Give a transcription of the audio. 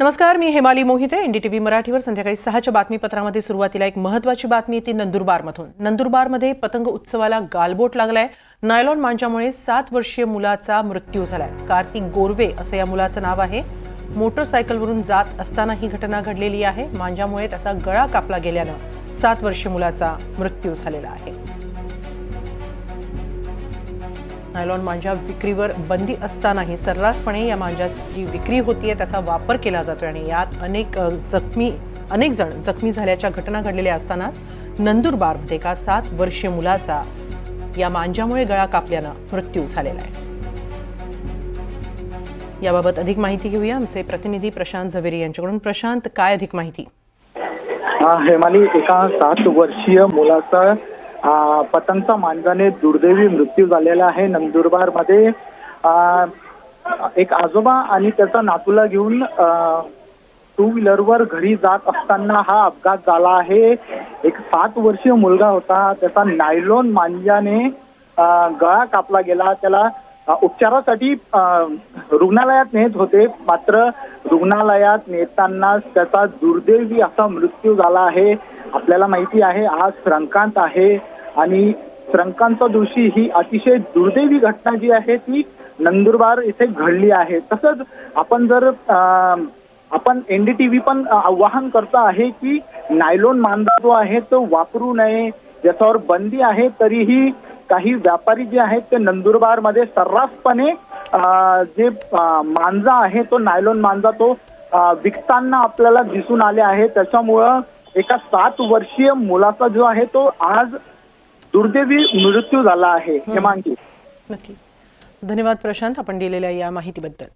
नमस्कार मी हेमाली मोहिते. एनडीटीव्ही मराठीवर संध्याकाळी सहाच्या बातमीपत्रामध्ये सुरुवातीला एक महत्वाची बातमी येते नंदुरबारमधून. नंदुरबारमध्ये पतंग उत्सवाला गालबोट लागलाय. नायलॉन मांजामुळे सात वर्षीय मुलाचा मृत्यू झालाय. कार्तिक गोरवे असं या मुलाचं नाव आहे. मोटरसायकलवरून जात असताना ही घटना घडलेली आहे. मांजामुळे त्याचा गळा कापला गेल्यानं सात वर्षीय मुलाचा मृत्यू झालेला आहे. नायलॉन मांजा विक्रीवर बंदी असतानाही सर्रासपणे या मांजाची विक्री होतीये त्याचा वापर केला जातोय आणि यात अनेक जखमी अनेक जण जखमी झाल्याच्या घटना घडलेल्या असतानाच नंदुरबारमध्ये एका सात वर्षीय मुलाचा या मांजामुळे गळा कापल्यानं मृत्यू झालेला आहे. याबाबत अधिक माहिती घेऊया. आमचे प्रतिनिधी प्रशांत झवेरी यांच्याकडून. प्रशांत काय अधिक माहिती? हेमाली एका सात वर्षीय मुलाचा पतंगचा मांजाने दुर्दैवी मृत्यू झालेला आहे. नंदुरबारमध्ये एक आजोबा आणि त्याचा नातूला घेऊन टू व्हीलरवर घरी जात असताना हा अपघात झाला आहे. एक सात वर्षीय मुलगा होता. त्याचा नायलॉन मांजाने गळा कापला गेला. त्याला उपचारासाठी रुग्णालयात नेत होते. मात्र रुग्णालयात नेताना त्याचा दुर्दैवी असा मृत्यू झाला आहे. आपल्याला माहिती आहे आज श्रंकांत आहे. आणि श्रंकांचा दिवशी ही अतिशय दुर्दैवी घटना जी आहे ती नंदुरबार इथे घडली आहे. तसंच आपण जर आपण एनडीटीव्ही पण आवाहन करतो आहे की नायलॉन मांजा जो आहे तो वापरू नये. ज्याच्यावर बंदी आहे तरीही काही व्यापारी जे आहेत ते नंदुरबारमध्ये सर्रासपणे जे मांजा आहे तो नायलॉन मांजा तो विकताना आपल्याला दिसून आले आहे. त्याच्यामुळं एका सात वर्षीय मुलाचा जो आहे तो आज दुर्दैवी मृत्यू झाला आहे. हेमांगी नक्की. धन्यवाद प्रशांत. आपण दिलेल्या या माहितीबद्दल.